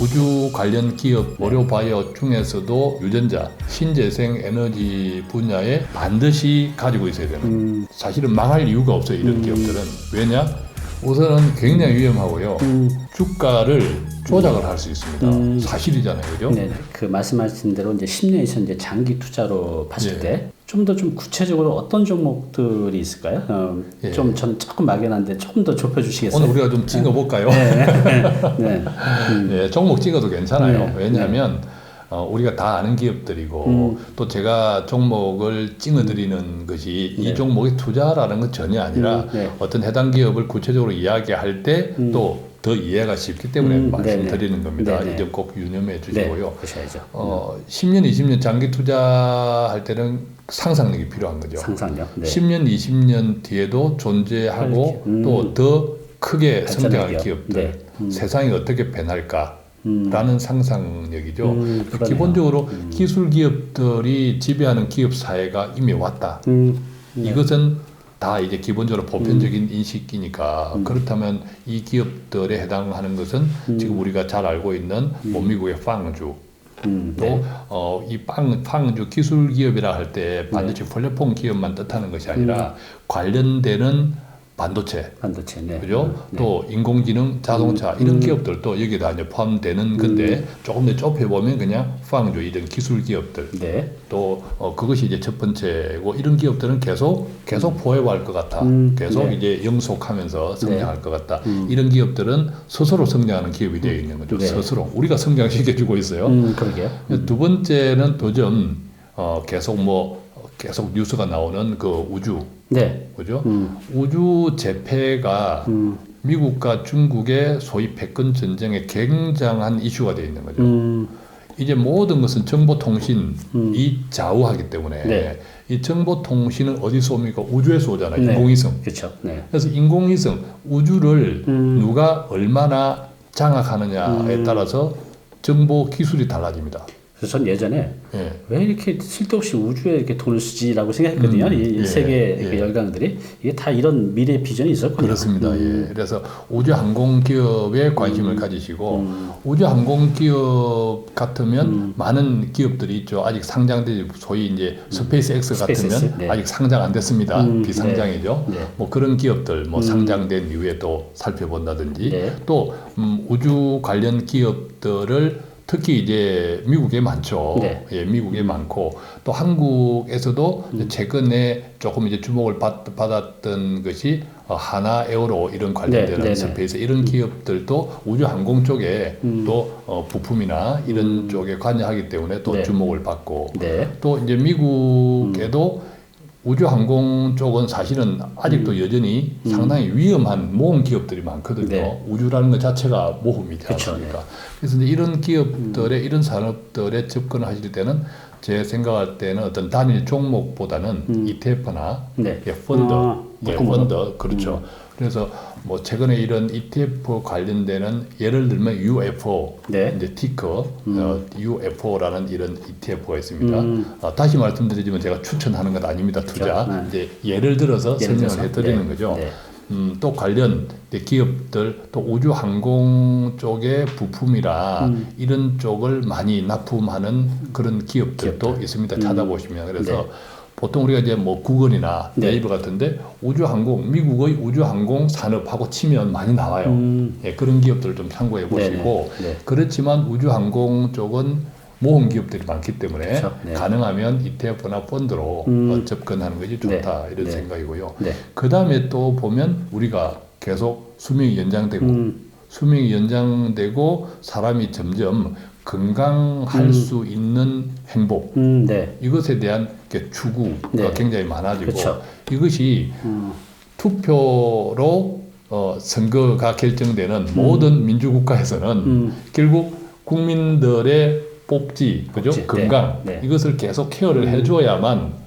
우주 관련 기업 의료 바이오 중에서도 유전자, 신재생 에너지 분야에 반드시 가지고 있어야 되는. 음, 사실은 망할 이유가 없어요. 이런 기업들은 왜냐? 우선은 굉장히 위험하고요. 음, 주가를 조작을 할 수 있습니다. 음. 사실이잖아요, 그죠? 네, 그 말씀하신 대로 이제 10년에서 이제 장기 투자로 봤을 예. 때 좀더좀 구체적으로 어떤 종목들이 있을까요? 어, 예. 좀 저는 조금 막연한데 조금 더 좁혀 주시겠어요? 오늘 우리가 좀 찍어 볼까요? 네. 예, 종목 찍어도 괜찮아요. 네, 왜냐하면 어, 우리가 다 아는 기업들이고 음. 또 제가 종목을 찍어드리는 것이 네. 이 종목에 투자라는 건 전혀 아니라 음, 네. 어떤 해당 기업을 구체적으로 이야기할 때또더 이해가 쉽기 때문에 음, 말씀드리는 네네. 겁니다. 네네. 이 점 꼭 유념해 네, 주시고요. 보셔야죠. 어, 10년, 20년 장기 투자할 때는 상상력이 필요한 거죠. 상상력. 네. 10년, 20년 뒤에도 존재하고 음. 또더 크게 성장할 기업. 기업들, 네. 음. 세상이 어떻게 변할까? 음. 라는 상상력이죠. 음. 기본적으로 기술 기업들이 지배하는 기업 사회가 이미 왔다. 음, 네. 이것은 다 이제 기본적으로 보편적인 인식이니까 음. 그렇다면 이 기업들에 해당하는 것은 지금 우리가 잘 알고 있는 뭐 미국의 빵주 음, 또 네. 어, 이 빵, 빵주 기술 기업이라 할 때 반드시 플랫폼 기업만 뜻하는 것이 아니라 관련되는 반도체, 반도체. 네. 그죠? 네. 또 인공지능, 자동차 이런 음. 기업들도 여기에 다 이제 포함되는 건데 조금 더 좁혀 보면 그냥 빵주 이런 기술 기업들 네. 또 어, 그것이 이제 첫 번째고 이런 기업들은 계속 계속 포획할 것 같아. 음, 계속 네. 이제 영속하면서 성장할 것 같다. 음. 이런 기업들은 스스로 성장하는 기업이 되어 있는 거죠. 네. 스스로 우리가 성장시켜 주고 있어요. 음, 그러게요. 두 번째는 도전 어, 계속 뭐 어, 계속 뉴스가 나오는 그 우주 네. 그죠? 음, 우주 재패가 음, 미국과 중국의 소위 패권 전쟁에 굉장한 이슈가 되어 있는 거죠. 음, 이제 모든 것은 정보통신이 음. 좌우하기 때문에 네. 이 정보통신은 어디서 옵니까? 우주에서 오잖아요. 네. 인공위성. 그렇죠. 네. 그래서 인공위성 우주를 음. 누가 얼마나 장악하느냐에 음. 따라서 정보 기술이 달라집니다. 그래서 전 예전에 예. 왜 이렇게 쓸데없이 우주에 이렇게 돈을 쓰지라고 생각했거든요. 음, 이, 이 예, 세계 예. 그 열강들이 이게 다 이런 미래 비전이 있었군요. 그렇습니다. 음. 예. 그래서 우주 항공 기업에 관심을 가지시고 음. 우주 항공 기업 같으면 많은 기업들이 있죠. 아직 상장되지 소위 이제 스페이스 X 같으면 스페이스X, 네. 아직 상장 안 됐습니다. 음, 비상장이죠. 네. 네. 뭐 그런 기업들 뭐 음. 상장된 이후에 또 살펴본다든지 네. 또 음, 우주 관련 기업들을 특히 이제 미국에 많죠. 네. 예, 미국에 많고 또 한국에서도 음. 최근에 조금 이제 주목을 받, 받았던 것이 어, 하나 에어로 이런 관련되는 네, 네, 네. 스페이스 이런 기업들도 우주 항공 쪽에 음. 또 어, 부품이나 이런 쪽에 관여하기 때문에 또 네. 주목을 받고 네. 또 이제 미국에도 우주 항공 쪽은 사실은 아직도 여전히 상당히 위험한 모험 기업들이 많거든요. 음. 네. 우주라는 것 자체가 모험이지 그쵸, 않습니까? 그래서 이제 이런 기업들의 이런 산업들에 접근을 하실 때는 제 생각할 때는 어떤 단일 종목보다는 ETF나 네. 예, 펀드, 아, 예. 펀드 그렇죠. 그래서 뭐 최근에 이런 ETF 관련되는 예를 들면 UFO 네. 이제 티커 어, UFO라는 이런 ETF가 있습니다. 음. 어, 다시 말씀드리지만 제가 추천하는 것 아닙니다. 투자 네. 이제 예를 들어서 예를 설명을 들어서. 해드리는 네. 거죠. 네. 음, 또 관련 기업들 또 우주 항공 쪽의 부품이라 음. 이런 쪽을 많이 납품하는 그런 기업들도 있습니다. 찾아보시면 그래서 음. 네. 보통 우리가 이제 뭐 구글이나 네. 네이버 같은데 우주 항공 미국의 우주 항공 산업하고 치면 많이 나와요. 음. 예, 그런 기업들 좀 참고해 보시고 네, 네. 그렇지만 우주 항공 쪽은 모험 기업들이 많기 때문에 그렇죠. 네. 가능하면 ETF나 펀드로 음. 어, 접근하는 것이 좋다 네. 이런 네. 생각이고요. 네. 그 다음에 또 보면 우리가 계속 수명이 연장되고 음. 수명이 연장되고 사람이 점점 건강할 음. 수 있는 행복 음, 네. 이것에 대한 이렇게 추구가 네. 굉장히 많아지고 그렇죠. 이것이 음. 투표로 어, 선거가 결정되는 모든 민주국가에서는 음. 결국 국민들의 뽑지, 그죠? 뽑지, 건강 네, 네. 이것을 계속 케어를 해줘야만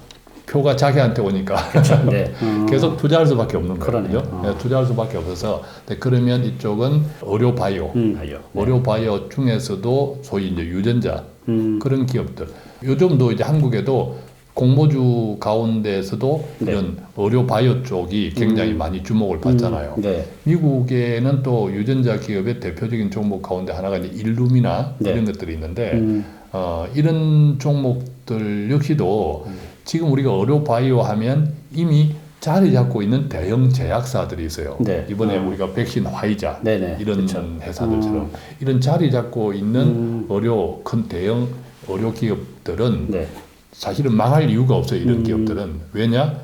표가 자기한테 오니까 그렇죠. 네. 음. 계속 투자할 수밖에 없는. 그죠? 어. 네, 투자할 수밖에 없어서 네, 그러면 이쪽은 의료 바이오, 음. 네. 의료 바이오 중에서도 소위 이제 유전자 음. 그런 기업들. 요즘도 이제 한국에도 공모주 가운데서도 네. 이런 의료 바이오 쪽이 굉장히 많이 주목을 받잖아요. 음, 네. 미국에는 또 유전자 기업의 대표적인 종목 가운데 하나가 이제 일루미나 네. 이런 것들이 있는데 음, 어, 이런 종목들 역시도 지금 우리가 의료 바이오 하면 이미 자리 잡고 있는 대형 제약사들이 있어요. 네. 이번에 어. 우리가 백신 화이자 네네. 이런 그렇죠. 회사들처럼 이런 자리 잡고 있는 음. 의료 큰 대형 의료 기업들은 네. 사실은 망할 이유가 없어요. 이런 음. 기업들은 왜냐?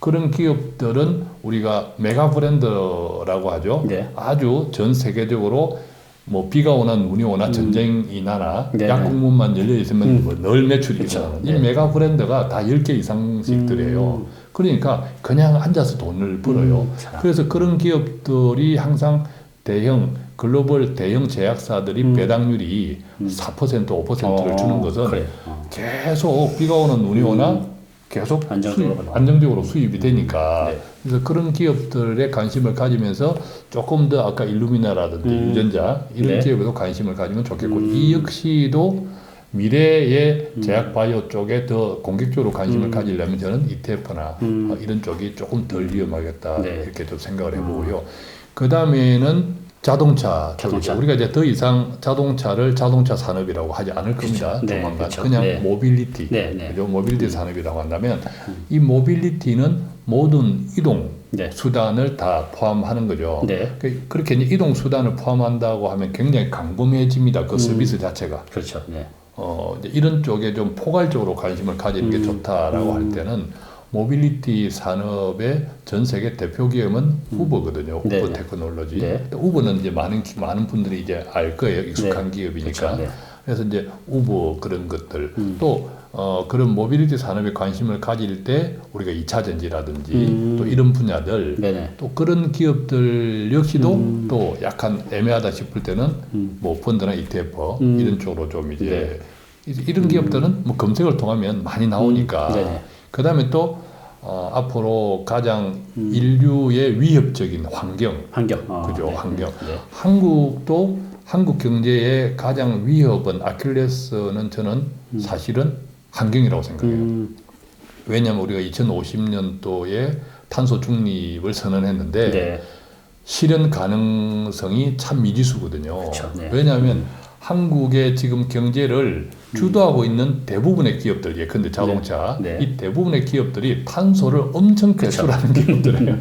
그런 기업들은 우리가 메가 브랜드라고 하죠. 네. 아주 전 세계적으로 뭐 비가 오나 눈이 오나 전쟁이 나나 음. 네네. 약국문만 열려 있으면 음. 뭐늘 매출이. 일어나는 네. 이 메가 브랜드가 다 10개 이상씩들이에요. 음. 그러니까 그냥 앉아서 돈을 벌어요. 음, 자. 그래서 그런 기업들이 항상 대형 글로벌 대형 제약사들이 음. 배당률이 4% 5%를 어, 주는 것은 그래요. 어. 계속 비가 오는 눈이 오나 계속 음. 안정적으로 수입. 안정적으로 수입이 되니까 네. 그래서 그런 기업들에 관심을 가지면서 조금 더 아까 일루미나라든지 음. 유전자 이런 네. 기업에도 관심을 가지면 좋겠고 음. 이 역시도 미래의 제약 바이오 쪽에 더 공격적으로 관심을 음. 가지려면 저는 ETF나 음. 어, 이런 쪽이 조금 덜 위험하겠다 네. 이렇게 좀 생각을 해보고요. 그 다음에는 자동차. 자동차. 우리가 이제 더 이상 자동차를 자동차 산업이라고 하지 않을 겁니다. 네, 조만간 그렇죠. 그냥 네. 모빌리티, 네, 네. 그죠? 모빌리티 산업이라고 한다면 이 모빌리티는 모든 이동 네. 수단을 다 포함하는 거죠. 네. 그- 그렇게 이제 이동 수단을 포함한다고 하면 굉장히 강범해집니다. 그 서비스 자체가. 그렇죠. 네. 어, 이런 쪽에 좀 포괄적으로 관심을 가지는 게 음. 좋다라고 할 때는 모빌리티 산업의 전 세계 대표 기업은 우버거든요. 우버 음. 네네. 테크놀로지. 네. 우버는 이제 많은 기- 많은 분들이 이제 알 거예요. 익숙한 네. 기업이니까. 그렇죠. 네. 그래서 이제 우버 그런 것들 음. 또 어, 그런 모빌리티 산업에 관심을 가질 때 우리가 2차 전지라든지 음. 또 이런 분야들 네네. 또 그런 기업들 역시도 음. 또 약간 애매하다 싶을 때는 음. 뭐 펀드나 ETF 음. 이런 쪽으로 좀 이제 네. 이- 이런 기업들은 뭐 검색을 통하면 많이 나오니까 음. 그 다음에 또 어, 앞으로 가장 음. 인류의 위협적인 환경 환경. 어, 그죠, 네. 환경. 네. 한국도 한국 경제의 가장 위협은 아킬레스는 저는 사실은 환경이라고 생각해요. 음, 왜냐하면 우리가 2050년도에 탄소 중립을 선언했는데 네. 실현 가능성이 참 미지수거든요. 그쵸, 네. 왜냐하면 한국의 지금 경제를 주도하고 있는 대부분의 기업들, 예컨대 자동차, 네. 이 대부분의 기업들이 탄소를 엄청 배출하는 기업들이에요.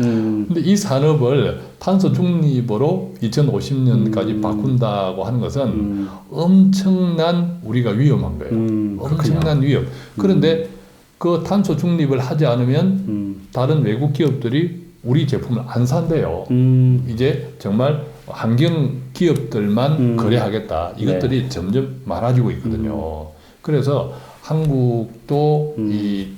음, 근데 이 산업을 탄소 중립으로 2050년까지 바꾼다고 하는 것은 음, 엄청난 우리가 위험한 거예요. 음. 엄청난 위험. 그런데 그 탄소 중립을 하지 않으면 음, 다른 외국 기업들이 우리 제품을 안 산대요. 음, 이제 정말 환경 기업들만 음. 거래하겠다. 이것들이 점점 많아지고 있거든요. 그래서 한국도 음. 이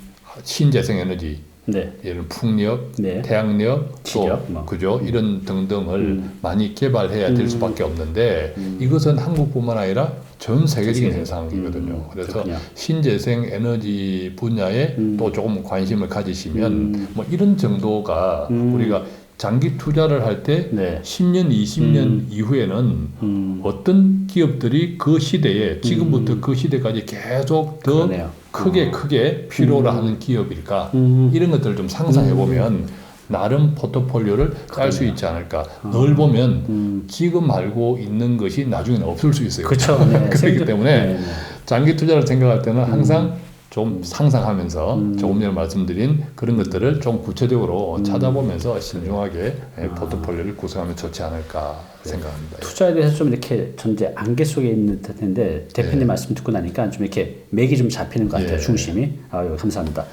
신재생 에너지, 네. 예를 풍력, 네. 태양력, 지력, 또 뭐. 그죠 이런 등등을 음. 많이 개발해야 될 음. 수밖에 없는데 음. 이것은 한국뿐만 아니라 전 세계적인 세계적. 현상이거든요. 음, 그래서 그렇군요. 신재생 에너지 분야에 음. 또 조금 관심을 가지시면 음. 뭐 이런 정도가 음. 우리가 장기 투자를 할때 네. 10년, 20년 이후에는 음, 어떤 기업들이 그 시대에 지금부터 그 시대까지 계속 더 그러네요. 크게 어. 크게 필요로 음. 하는 기업일까 음, 이런 것들을 좀 상상해 보면 나름 포트폴리오를 짤수 그러네요. 있지 않을까. 늘 보면 음. 지금 알고 있는 것이 나중에는 없을 수 있어요. 그렇죠. 네. 그렇기 때문에 네, 네. 장기 투자를 생각할 때는 항상 좀 상상하면서 음. 조금 전에 말씀드린 그런 것들을 좀 구체적으로 음. 찾아보면서 신중하게 예, 아. 포트폴리오를 구성하면 좋지 않을까 생각합니다. 투자에 대해서 좀 이렇게 전제 안개 속에 있는 듯한데 대표님 네. 말씀 듣고 나니까 좀 이렇게 맥이 좀 잡히는 것 같아요 예. 중심이 아유 감사합니다.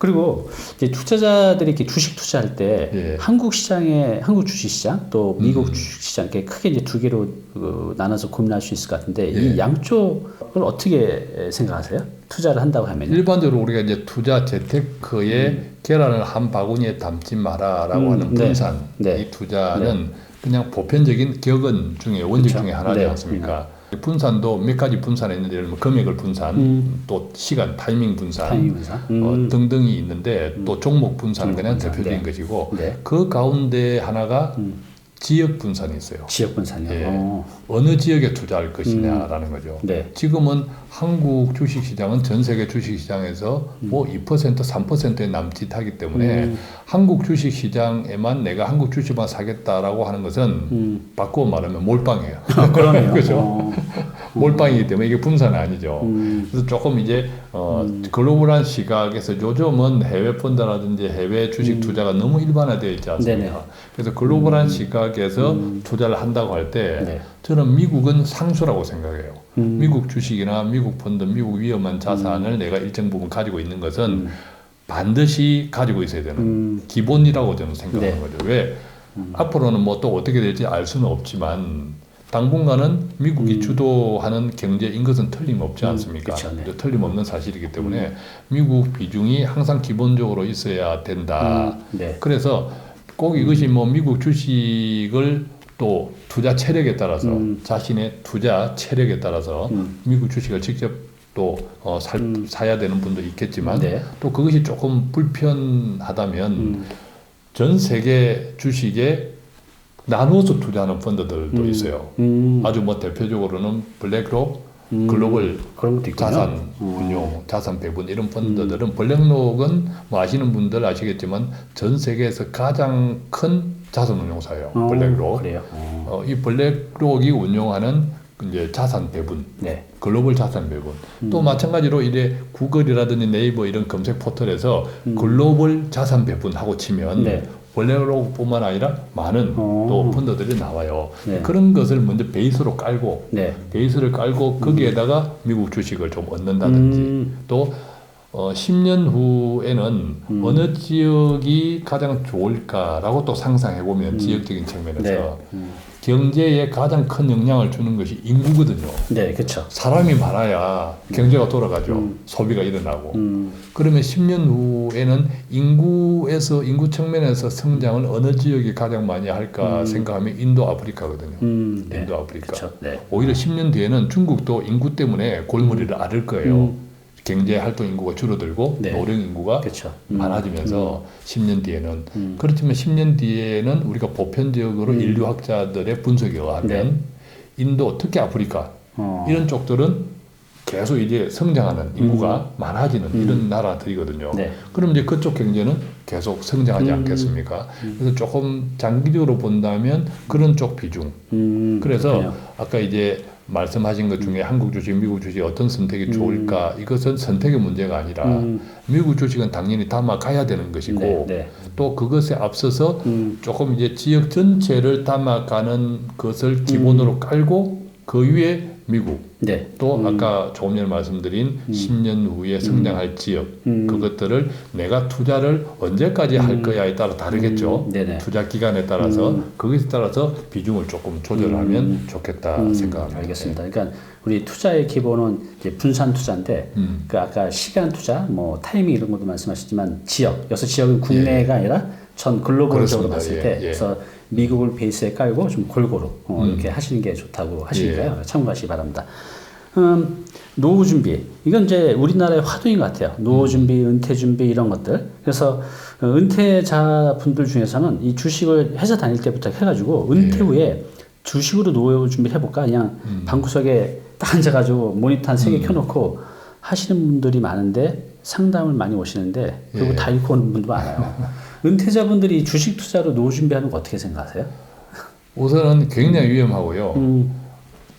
그리고 이제 투자자들이 이렇게 주식 투자할 때 예. 한국 시장에 한국 주식 시장 또 미국 음. 주식 시장 이렇게 크게 이제 두 개로 그, 나눠서 고민할 수 있을 것 같은데 예. 이 양쪽을 어떻게 생각하세요? 투자를 한다고 하면 일반적으로 우리가 이제 투자 재테크의 계란을 한 바구니에 담지 마라라고 음, 하는 네. 분산 네. 이 투자는 그냥 보편적인 격언 중에 원칙 그쵸. 중에 하나지 네. 않습니까? 분산도 몇 가지 분산이 있는데 예를 들면 금액을 분산, 음. 또 시간 타이밍 분산, 타이밍 분산. 어, 음. 등등이 있는데 또 종목 분산은 종목 그냥 분산. 대표적인 네. 것이고 네. 그 가운데 하나가 음. 지역 분산이 있어요. 지역 분산이요. 예. 어. 어느 지역에 투자할 것이냐라는 거죠. 네. 지금은 한국 주식시장은 전 세계 주식시장에서 뭐2% 3%에 남짓하기 때문에 음. 한국 주식시장에만 내가 한국 주식만 사겠다라고 하는 것은 음. 바꾸어 말하면 몰빵이에요. 그러네요. 그죠. 어. 몰빵이기 때문에 이게 분산이 아니죠. 음. 그래서 조금 이제 어, 글로벌한 시각에서 요즘은 해외 펀드라든지 해외 주식 투자가 너무 일반화되어 있지 않습니까? 음. 네네. 음. 그래서 글로벌한 시각 에서 투자를 한다고 할때 네. 저는 미국은 상수라고 생각해요. 음. 미국 주식이나 미국 펀드, 미국 위험한 자산을 내가 일정 부분 가지고 있는 것은 반드시 가지고 있어야 되는 음. 기본이라고 저는 생각하는 네. 거죠. 왜 앞으로는 뭐 또 어떻게 될지 알 수는 없지만 당분간은 미국이 주도하는 경제인 것은 틀림없지 않습니까? 음. 그쵸, 네. 틀림없는 사실이기 때문에 미국 비중이 항상 기본적으로 있어야 된다. 음. 네. 그래서 꼭 이것이 뭐 미국 주식을 또 투자 체력에 따라서 음. 자신의 투자 체력에 따라서 음. 미국 주식을 직접 또 어, 살, 사야 되는 분도 있겠지만 네. 또 그것이 조금 불편하다면 음. 전 세계 주식에 나누어서 투자하는 펀드들도 있어요. 음. 아주 뭐 대표적으로는 블랙록, 음. 글로벌. 자산 음. 운용, 자산 배분 이런 펀드들은 블랙록은 뭐 아시는 분들 아시겠지만 전 세계에서 가장 큰 자산 운용사예요. 어, 블랙록. 그래요. 어. 어, 이 블랙록이 운용하는 이제 자산 배분, 네. 글로벌 자산 배분. 음. 또 마찬가지로 이제 구글이라든지 네이버 이런 검색 포털에서 글로벌 자산 배분하고 치면 음. 네. 블랙록뿐만 아니라 많은 어. 또 펀드들이 나와요. 네. 그런 것을 먼저 베이스로 깔고 네. 베이스를 깔고 거기에다가 미국 주식을 좀 얻는다든지 음. 또 어, 10년 후에는 음. 어느 지역이 가장 좋을까라고 또 상상해 보면 지역적인 측면에서 네. 음. 경제에 가장 큰 영향을 주는 것이 인구거든요. 네, 그렇죠. 사람이 많아야 경제가 돌아가죠. 음. 소비가 일어나고. 음. 그러면 10년 후에는 인구에서 인구 측면에서 성장을 어느 지역이 가장 많이 할까 생각하면 인도 아프리카거든요. 음. 네. 인도 아프리카. 그렇죠. 네. 오히려 10년 뒤에는 중국도 인구 때문에 골머리를 앓을 거예요. 음. 경제 활동 인구가 줄어들고 네. 노령 인구가 그렇죠. 음. 많아지면서 10년 뒤에는 음. 그렇지만 10년 뒤에는 우리가 보편적으로 인류 학자들의 분석에 의하면 네. 인도 특히 아프리카 어. 이런 쪽들은 계속 이제 성장하는 인구가 많아지는 이런 나라들이거든요. 음. 네. 그럼 이제 그쪽 경제는 계속 성장하지 음. 않겠습니까? 그래서 조금 장기적으로 본다면 그런 쪽 비중. 음. 그래서 그렇군요. 아까 이제 말씀하신 것 중에 한국 주식, 미국 주식 어떤 선택이 좋을까? 이것은 선택의 문제가 아니라 음. 미국 주식은 당연히 담아가야 되는 것이고 네. 네. 또 그것에 앞서서 음. 조금 이제 지역 전체를 담아가는 것을 기본으로 깔고 그 위에 미국 네. 또 아까 조금 전에 말씀드린 10년 후에 성장할 지역 음. 그것들을 내가 투자를 언제까지 할 거야에 따라 다르겠죠. 음. 네네. 투자 기간에 따라서 거기에 따라서 비중을 조금 조절하면 좋겠다 음, 생각합니다. 알겠습니다. 그러니까 우리 투자의 기본은 이제 분산 투자인데 음. 그 아까 시간 투자, 뭐 타이밍 이런 것도 말씀하셨지만 지역, 여기서 지역은 국내가 아니라 전 글로벌적으로. 봤을 예, 때 예. 그래서 미국을 베이스에 깔고 좀 골고루 어, 음. 이렇게 하시는 게 좋다고 예. 하시니까요. 참고하시기 바랍니다. 음, 노후 준비 이건 이제 우리나라의 화두인 것 같아요. 노후 준비, 은퇴 준비 이런 것들. 그래서 어, 은퇴자 분들 중에서는 이 주식을 회사 다닐 때부터 해가지고 은퇴 예. 후에 주식으로 노후 준비를 해볼까 그냥 방구석에 딱 앉아가지고 모니터 한 세개 음. 켜놓고 하시는 분들이 많은데 상담을 많이 오시는데 그리고 예. 다 잃고 오는 분도 많아요. 은퇴자분들이 주식 투자로 노후 준비하는 거 어떻게 생각하세요? 우선은 굉장히 위험하고요. 음,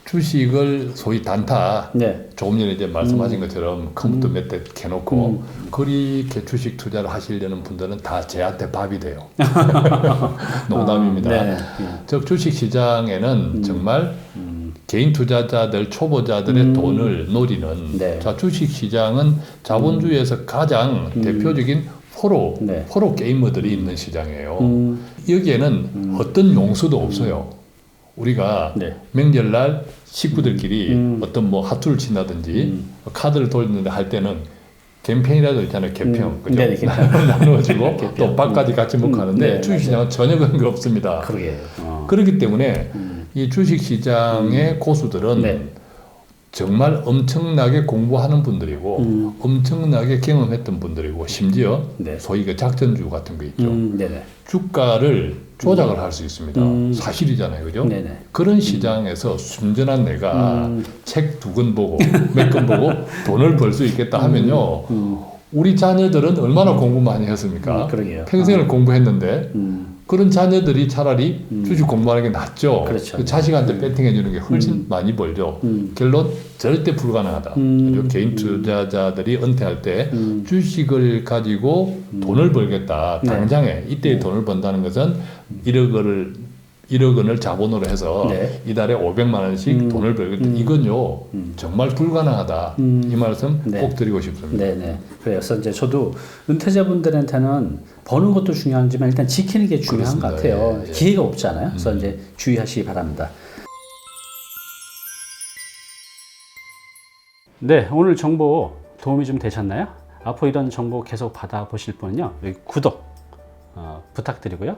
주식을 소위 단타 네. 조금 전에 이제 말씀하신 것처럼 컴퓨터 몇대 켜놓고 음. 그렇게 주식 투자를 하시려는 분들은 다 제한테 밥이 돼요. 농담입니다. 아, 네. 즉 주식 시장에는 정말 개인 투자자들 초보자들의 음. 돈을 노리는 네. 자 주식 시장은 자본주의에서 가장 대표적인 포로 네. 포로 게이머들이 있는 시장이에요. 음, 여기에는 어떤 용수도 없어요. 우리가 네. 명절날 식구들끼리 음. 어떤 뭐 하투를 친다든지 카드를 돌리는데 할 때는 캠페인이라도 있잖아요. 개평 음. 그죠? 네네, 캠페인. 나누어주고 개평. 또 밥까지 같이 먹고 음. 하는데 네, 주식시장은 전혀 그런 게 없습니다. 그러게. 어. 그렇기 때문에 이 주식시장의 고수들은 네. 정말 엄청나게 공부하는 분들이고 음. 엄청나게 경험했던 분들이고 심지어 네. 소위 그 작전주 같은 거 있죠. 음, 네네. 주가를 조작을 할 수 있습니다. 음. 사실이잖아요, 그죠? 네네. 그런 시장에서 순전한 내가 음. 책두 권 보고 몇 권 보고 돈을 벌 수 있겠다 하면요. 음, 우리 자녀들은 얼마나 공부 많이 했습니까? 음, 그러게요. 평생을 공부했는데 음, 그런 자녀들이 차라리 주식 공부하는 게 낫죠. 그렇죠. 그 자식한테 배팅해 주는 게 훨씬 많이 벌죠. 음. 결론 절대 불가능하다. 음. 개인 투자자들이 은퇴할 때 음. 주식을 가지고 돈을 벌겠다. 네. 당장에 이때 돈을 번다는 것은 1억 원을 1억 원을 자본으로 해서 네. 이달에 500만 원씩 음. 돈을 벌겠다. 음. 이건요 음. 정말 불가능하다. 음. 이 말씀 네. 꼭 드리고 싶습니다. 네네. 그래서 이제 저도 은퇴자분들한테는 버는 것도 중요하지만 일단 지키는 게 중요한 것 그렇습니다. 같아요. 예, 예. 기회가 없잖아요. 그래서 음. 이제 주의하시기 바랍니다. 네, 오늘 정보 도움이 좀 되셨나요? 앞으로 이런 정보 계속 받아보실 분은요, 여기 구독 어, 부탁드리고요.